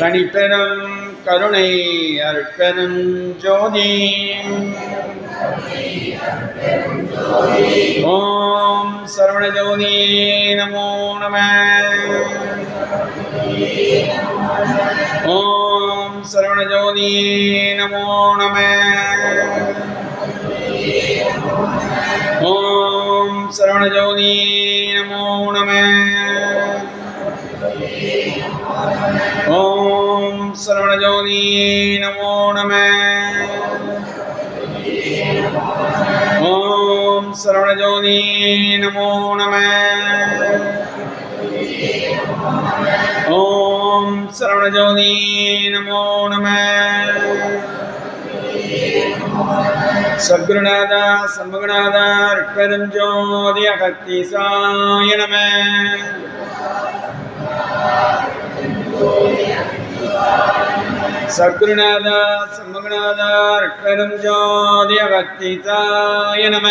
தனிப்பெரும் கருணை அருட்பெரும் ஜோதி. ஓம் சரவணஜோதி நமோ நம. ஓம் சரவணஜோதி நமோ நம. ஓம் சரவணஜோதி நமோ நம. ஓம் சரவணஜோதி நமோ நம. ஓம் சரவணஜோதி நமோ நம. ஓம் சரவணஜோதி நமோ நம. சத்குருநாதா சண்முகநாதா ரிப்பெரும் ஜோதி அகத்தி சாய நம. சத்குருநாத சண்முகநாதா ரிப்பெரும் ஜோதிய பக்தி தாய நம.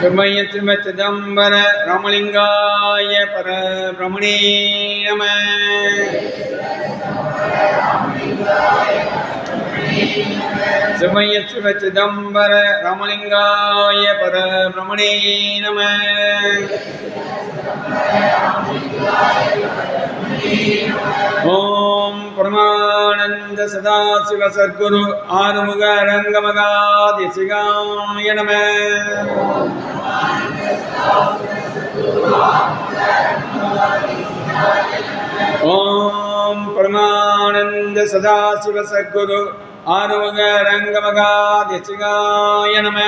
சுமைய திரும சிதம்பர ராமலிங்காய பர பிரமணே நம. சுமைய சிவ சிதம்பர ராமலிங்காய பர பிரமணே நம. ஓம் பிரமானந்த சதாசிவ சத்குரு ஆறுமுக ரங்கமகாதி சிகாய நம. ஓம் பிரமானந்த சதாசிவ சத்குரு ஆறுமுக ரங்கமகாதி சிகாய நம.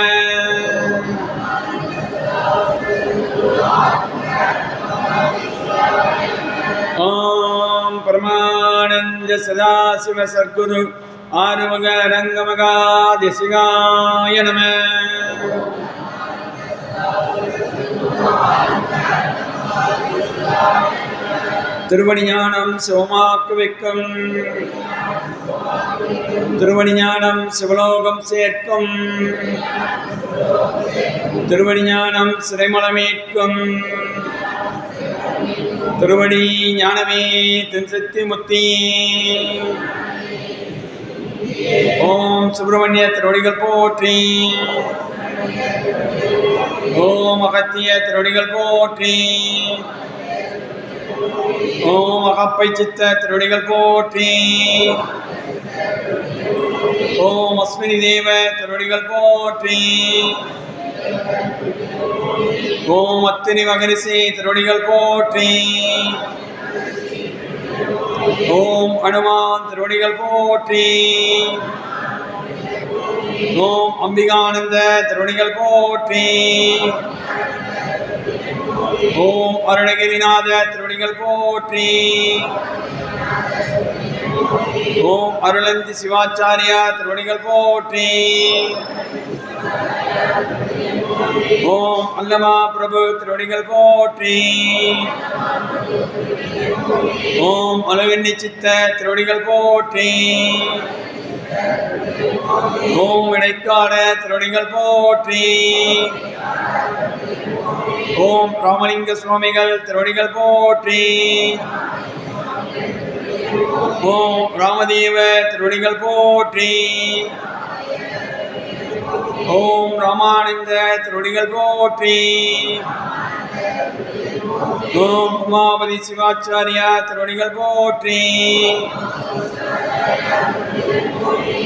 ஓம் பரமானந்த சதாசிவ சத்குரு ஆறுமுக ரங்கமகாதி சிகாய நம. திருவணிஞானம் சிவமாக்கு வைக்கும் திருவணிஞானம் சிவலோகம் சேர்க்கும். திருவணிஞானம் சிறைமலமேற்கும். திருவடி ஞானமே தென்சக்தி முத்தி. ஓம் சுப்பிரமணிய திருவடிகள் போற்றி. ஓம் அகத்திய திருவடிகள் போற்றி. ஓம் அகப்பை சித்த திருவடிகள் போற்றி. ஓம் அஸ்மினி தேவ திருவடிகள் போற்றி. ஓம் மகரிசி திருவடிகள் போற்றி. ஓம் அனுமான் திருவடிகள் போற்றி. ஓம் அம்பிகானந்த திருவடிகள் போற்றி. ஓம் அருணகிரிநாத திருவடிகள் போற்றி. ஓம் அருளந்தி சிவாச்சாரியா திருவடிகள் போற்றி. ஓம் அல்லமா பிரபு திருவடிகள் போற்றி. ஓம் அலவெண்ணி சித்த திருவடிகள் போற்றி. ஓம் இடைக்கால திருவடிகள் போற்றி. ஓம் ராமலிங்க சுவாமிகள் திருவடிகள் போற்றி. ஓம் ராமதேவ திருவடிகள் போற்றி. ஓம் ராமானந்த திருவடிகள் போற்றி. ஓம் உமாபதி சிவாச்சாரியா திருவடிகள் போற்றி.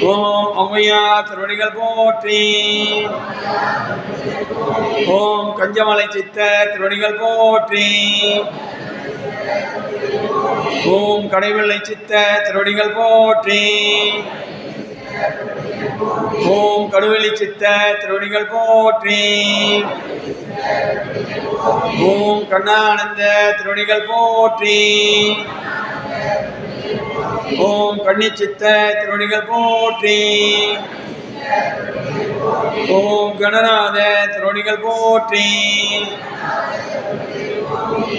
ஓம் அம்மையா திருவடிகள் போற்றி. ஓம் கஞ்சமலை சித்த திருவடிகள் போற்றி. ஓம் கடைவெள்ளை சித்த திருவடிகள் போற்றி. ஓம் கடுவெளி சித்த திருவடிகள் போற்றி. ஓம் கண்ணானந்த திருவடிகள் போற்றி. ஓம் கன்னிச்சித்த திருவடிகள் போற்றி. ஓம் கணநாத திருவடிகள் போற்றி.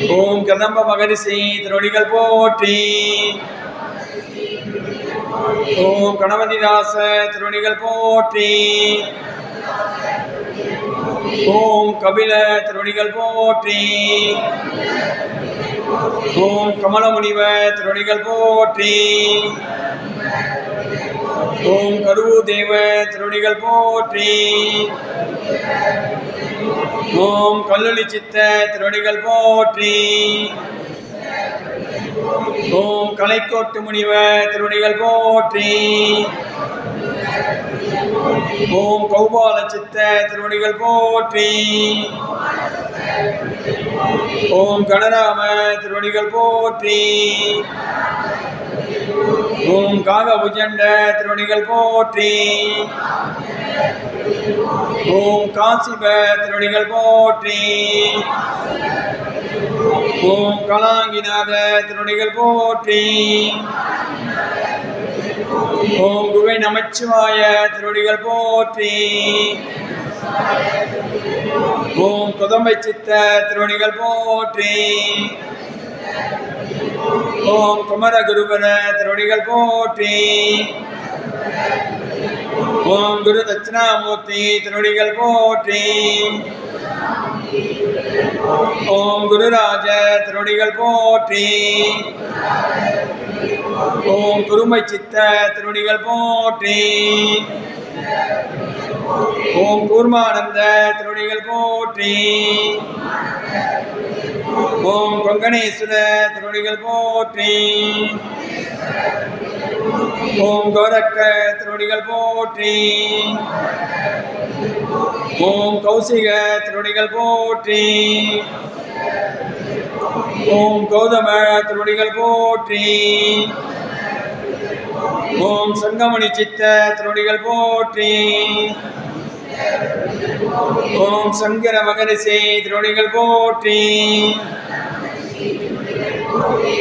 ஓம் கதம்ப மகரிசி திருவடிகள் போற்றி. ஓம் கணபதிதாச திருவடிகள் போற்றி. ஓம் கபில திருவடிகள் போற்றி. ஓம் கமலமுனிவ திருவடிகள் போற்றி. ஓம் கருவு தேவ திருவடிகள் போற்றி. ஓம் கல்லொளி சித்த திருவடிகள் போற்றி. ஓம் கலைக்கோட்டு முனிவர் திருவடிகள் போற்றி. ஓம் கௌபால சித்த திருவடிகள் போற்றி. ஓம் கணராம திருவடிகள் போற்றி. ஓம் காகபுஜண்ட திருவடிகள் போற்றி. ஓம் காசிப திருவடிகள் போற்றி. ஓம் கலாங்கிநாத திருவடிகள் போற்றி. ஓம் குகை நமச்சிவாய திருவடிகள் போற்றி. ஓம் குதம்பை சித்த திருவடிகள் போற்றி. ஓம் குமர குருபர திருவணிகள் போற்றி. ஓம் குரு தட்சிணாமூர்த்தி திருவடிகள் போற்றி. ஓம் குருராஜ திருவடிகள் போற்றி. ஓம் குருமை சித்த திருவடிகள் போற்றி. ஓம் கூர்மானந்த திருவடிகள் போற்றி. ஓம் கொங்கணேஸ்வர திருவடிகள் போற்றி. ஓம் கோரக்க திருவடிகள் போற்றி. ஓம் கௌசிக திருவடிகள் போற்றி. ஓம் கௌதம திருவடிகள் போற்றி. ஓம் சங்கமணி சித்த திருவடிகள் போற்றி. ஓம் சங்கர மகரிஷி திருவடிகள் போற்றி.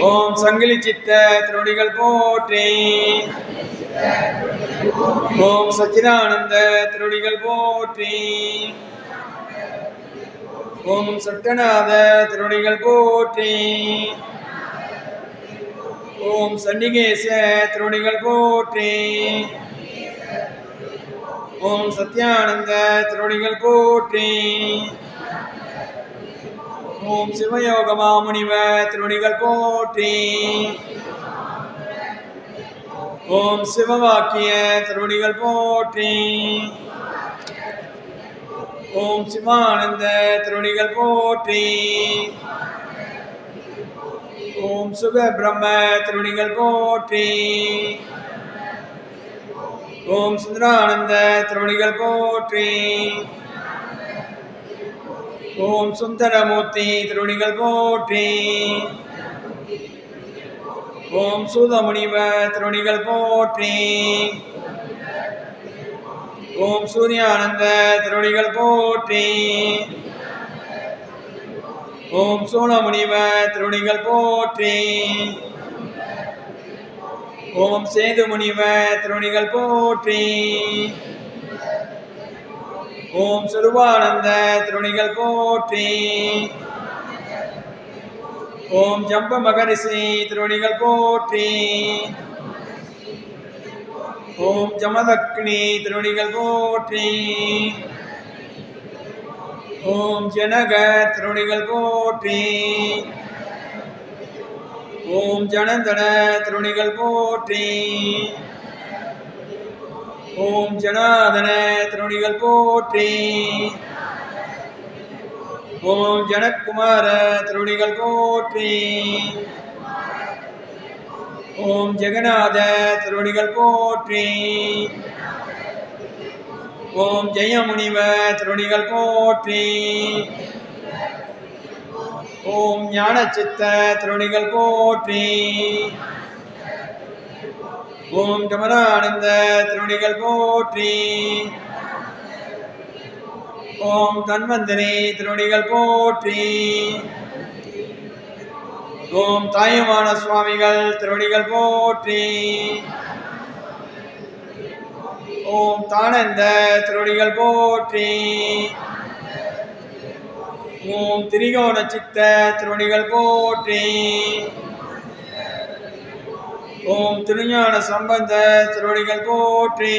ஓம் சங்கிலி சித்த திருவடிகள் போற்றி. ஓம் சச்சிதானந்த திருவடிகள் போற்றி. ஓம் சட்டநாத திருவடிகள் போற்றி. ஓம் சண்டிகேச திருவடிகள் போற்றி. ஓம் சத்யானந்த திருவடிகள் போற்றி. ஓம் சிவயோக மாமுனிவ திருவடிகள் போற்றி. ஓம் சிவவாக்கிய திருவடிகள் போற்றி. ஓம் சிவானந்த திருவடிகள் போற்றி. ஓம் சுக பிரம்ம திருவடிகள் போற்றி. ஓம் சுந்தரானந்த திருவடிகள் போற்றி. ஓம் சுந்தரமூர்த்தி திருவடிகள் போற்றி. ஓம் சூதமுனிவ திருவடிகள் போற்றி. ஓம் சூரியானந்த திருவடிகள் போற்றி. ஓம் சூழமுனிவ திருவடிகள் போற்றி. ஓம் சேது முனிவ திருவடிகள் போற்றி. ஓம் சுருவானந்த திருணிகள் போற்றி. ஓம் ஜம்ப மகரிஷி திருவடிகள் போற்றி. ஓம் ஜமதக்னி திருவடிகள் போற்றி. ஓம் ஜனக திருவடிகள் போற்றி. ஓம் ஜனந்தன திருவடிகள் போற்றி. ஓம் ஜனாதன திருவடிகள் போற்றி. ஓம் ஜனக்குமார திருவடிகள் போற்றி. ஓம் ஜெகநாத திருவடிகள் போற்றி. ஓம் ஜெயமுனிவ திருவடிகள் போற்றி. ஓம் ஞானச்சித்த திருவடிகள் போற்றி. ஓம் கமலானந்த திருவடிகள் போற்றி. ஓம் தன்வந்தனே திருவடிகள் போற்றி. ஓம் தாயுமான சுவாமிகள் திருவடிகள் போற்றி. ஓம் தானந்த திருவடிகள் போற்றி. ஓம் திரிகோண சித்த திருவடிகள் போற்றி. ஓம் திருஞான சம்பந்த திருவடிகள் போற்றி.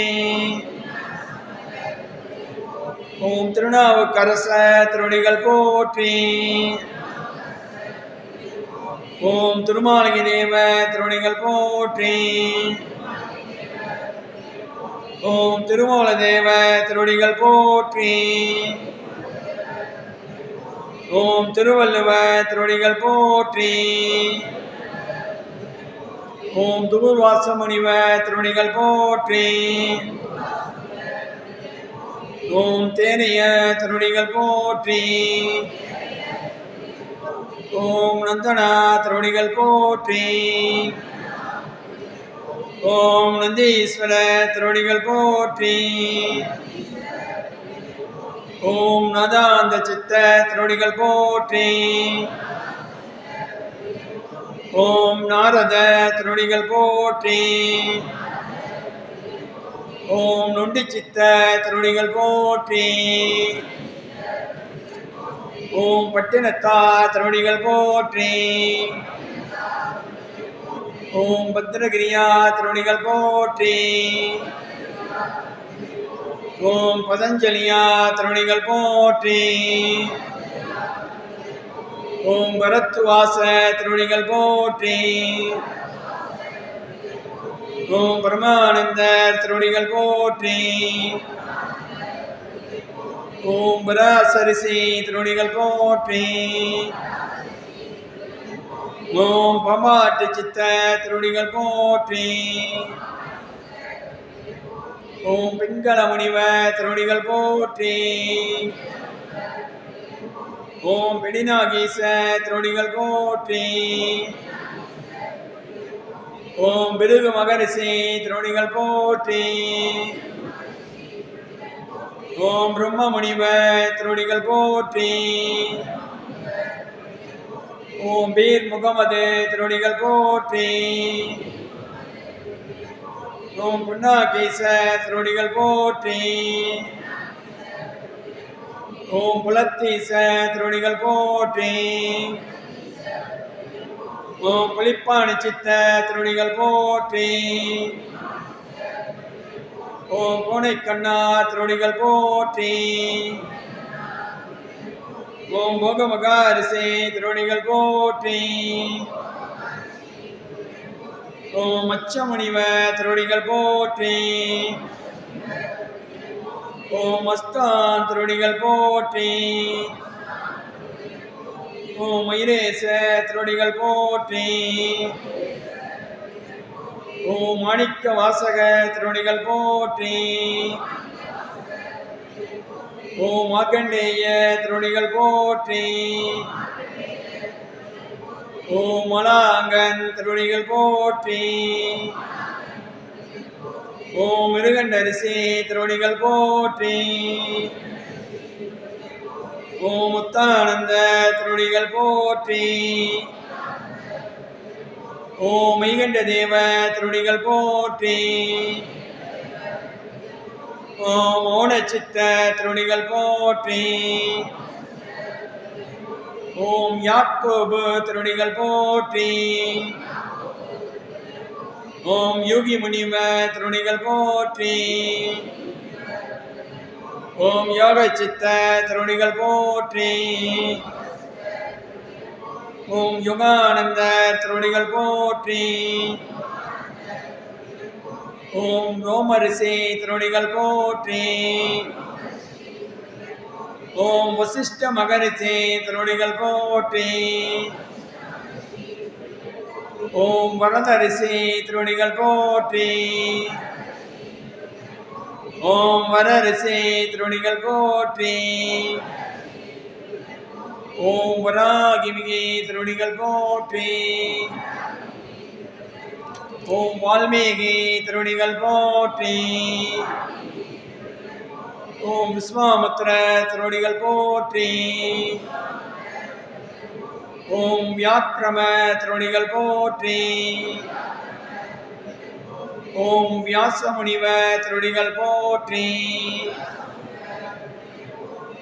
ஓம் திருநாவுக்கரச திருவடிகள் போற்றி. ஓம் திருமாலகி தேவ திருவடிகள் போற்றி. ஓம் திருமூல தேவ திருவடிகள் போற்றி. ஓம் திருவள்ளுவ திருவடிகள் போற்றி. ஓம் துபுர்வாச முனிவ திருவணிகள் போற்றி. ஓம் தேனைய திருவணிகள் போற்றி. ஓம் நந்தனா திருவணிகள் போற்றி. ஓம் நந்தீஸ்வர திருவடிகள் போற்றி. ஓம் நதாந்த சித்த திருவடிகள் போற்றி. ஓம் நாரத திருவடிகள் போற்றி. ஓம் நொண்டி சித்த திருவடிகள் போற்றி. ஓம் பட்டினத்தா திருவடிகள் போற்றி. ஓம் பத்ரகிரியா திருவடிகள் போற்றி. ஓம் பதஞ்சலியா திருவடிகள் போற்றி. ஓம் பரத்வாச திருவடிகள் போற்றி. ஓம் பரமானந்தர் திருவடிகள் போற்றி. ஓம் பராசரிசி திருவடிகள் போற்றி. ஓம் பமாட்டு சித்த திருவடிகள் போற்றி. ஓம் பிங்கள முனிவ திருவடிகள் போற்றி. ஓம் பிடிநாகீச திருவடிகள் போற்றி. ஓம் பிருகு மகரிஷி திருவடிகள் போற்றி. ஓம் பிரம்ம முனிவ திருவடிகள் போற்றி. ஓம் பீர் முகமது திருவடிகள் போற்றி. ஓம் புன்னாகீச திருவடிகள் போற்றி. ஓம் புலத்தீச திருவடிகள் போற்றி. ஓம் புலிப்பாணி சித்த திருவடிகள் போற்றி. ஓம் பூனை கண்ணா திருவடிகள் போற்றி. ஓம் போகமகாரிசே திருவடிகள் போற்றி. ஓம் அச்சமுனிவ திருவடிகள் போற்றி. ஓம் அஸ்தான் திருவடிகள் போற்றி. ஓம் மயிரேச திருவடிகள் போற்றி. ஓம் மாணிக்க வாசக திருடிகள் போற்றி. ஓம் மார்க்கண்டேய திருடிகள் போற்றி. ஓம் மலாங்கன் திருடிகள் போற்றி. ஓம் மிருகண்டரிசி திருவடிகள் போற்றி. ஓம் முத்தானந்த திருவடிகள் போற்றி. ஓம் மெய்கண்ட தேவ திருவடிகள் போற்றி. ஓம் ஓணச்சித்த திருவடிகள் போற்றி. ஓம் யாக்கோபு திருவடிகள் போற்றி. ஓம் யோகி முனிவ திருணிகள் போற்றி. ஓம் யோக சித்த திருணிகள் போற்றி. ஓம் யுகானந்த திருணிகள் போற்றி. ஓம் ரோமரிசி திருணிகள் போற்றி. ஓம் வசிஷ்ட மகரிசி திருணிகள் போற்றி. ஓம் வரதரிசி திருவடிகள் போற்றி. ஓம் வரரிசி திருவடிகள் போற்றி. ஓம் வராகிமிகி திருவடிகள் போற்றி. ஓம் வால்மீகி திருவடிகள் போற்றி. ஓம் விஸ்வாமுத்திர திருவடிகள் போற்றி. ஓம் வியாக்கிரம திருவடிகள் போற்றி. ஓம் வியாசமுனிவ திருவடிகள் போற்றி.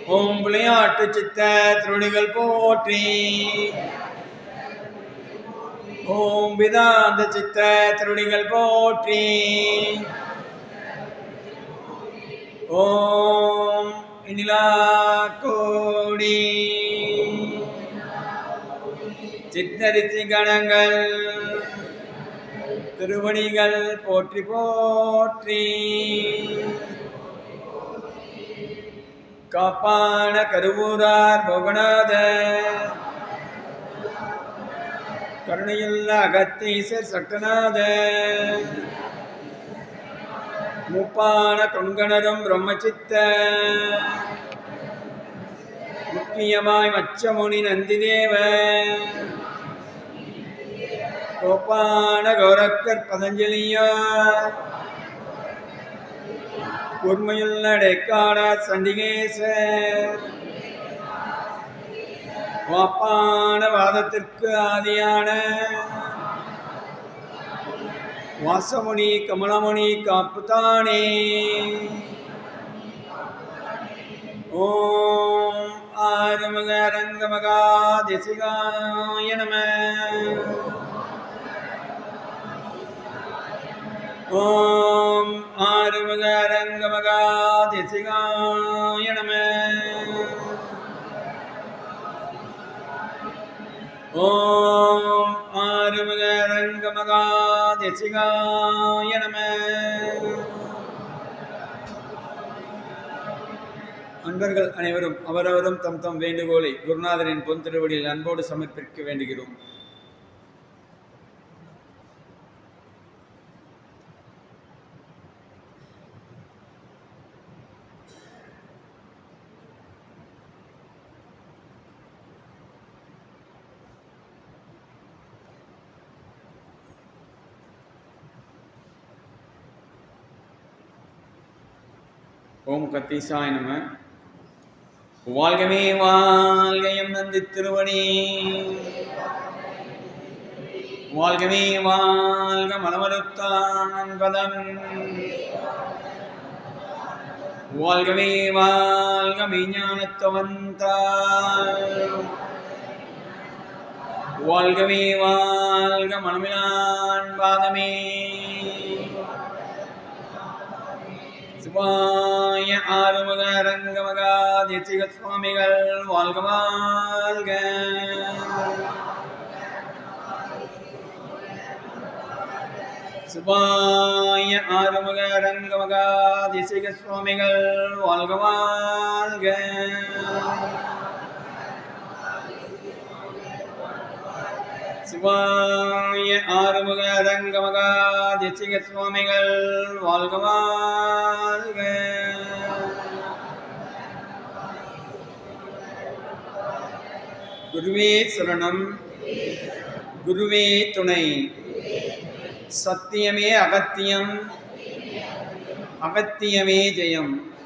ஓம் விளையாட்டு சித்த திருவடிகள் போற்றி. ஓம் விதாந்த சித்த திருவடிகள் போற்றி. ஓம் இனிலா கோடி. சித்தரிசி கணங்கள் திருவடிகள் போற்றி போற்றி. காப்பான கருவூரார் போகநாத கருணையுள்ள அகத்தீசர் சட்டநாத முப்பான கொங்கணரும் பிரம்மச்சித்த முக்கியமாய் மச்சமுனி நந்திதேவன் கோபான கௌரக்கர் பதஞ்சலியா. கூர்மையுள்ள டெக்கான சண்டிகேசர். வாப்பான வாதத்திற்கு ஆதியான வாசமுனி கமலமுனி காப்புதானே ஓம் ஆறுமுக ரங்கமகா திசிகாய நம. ஓம் ஆறுமுக அரங்கமகா திசிகாய நம. ஓம் ஆறுமுக அரங்கமகா திசிகாய நம. அன்பர்கள் அனைவரும் அவரவரும் தம் தம் வேண்டுகோளை குருநாதரின் பொன் திருவடியில் அன்போடு சமர்ப்பிக்க வேண்டுகிறோம். ஓம் கத்தீசாய நம. வாழ்கவே வாழ்கையம் நந்தி திருவடி. வாழ்கவே வாழ்க மனமறுத்தான் பதம் வாழ்கவே வாழ்க மெய்ஞானத்தவந்தாள் வாழ்கவே வாழ்க மனமிலான் பாதமே. சிவாய ஆறுமுக ரங்கமகா தேசிக சுவாமிகள் வாழ்க வாழ்க. சிவாய ஆறுமுக ரங்கமகா தேசிக சுவாமிகள் வாழ்க வாழ்க. சிவாய ஆறுமுக அரங்கமகாதிசிக சுவாமிகள் வாழ்க வாழ்க. குருவே சுரணம். குருவே துணை. சத்தியமே அகத்தியம். அகத்தியமே ஜெயம்.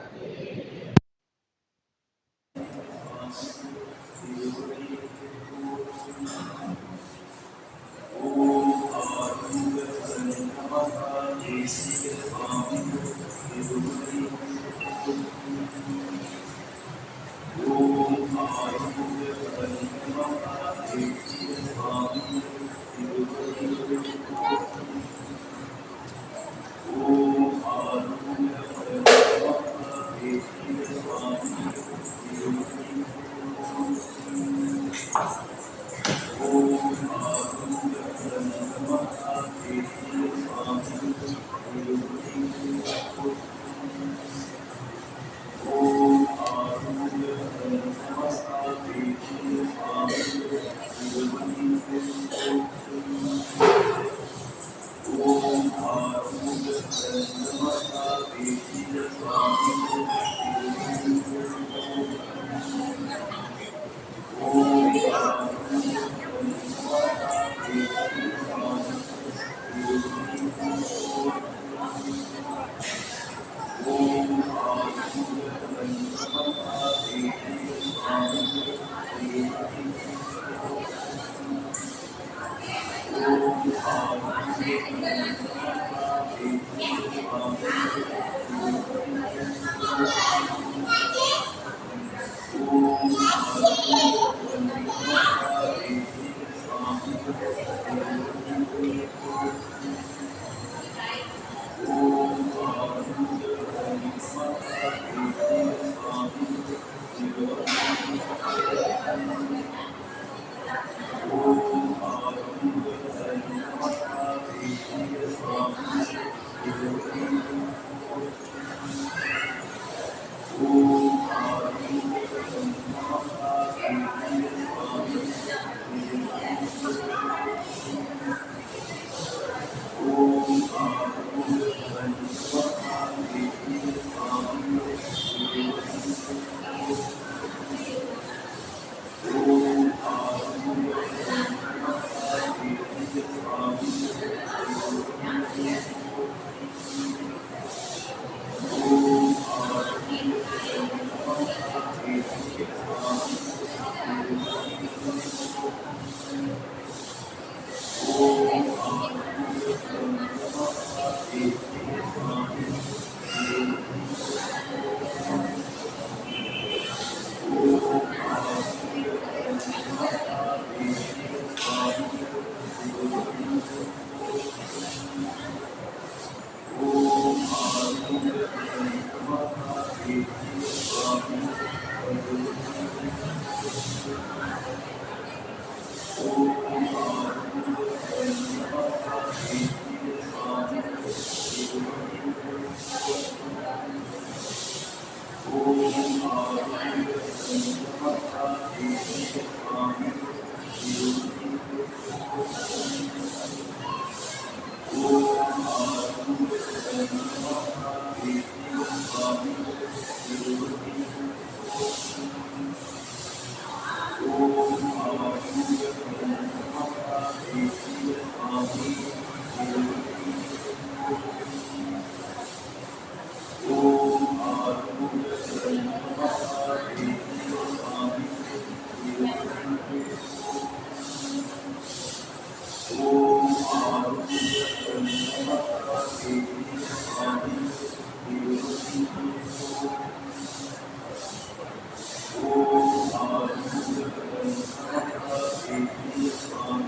ஓம்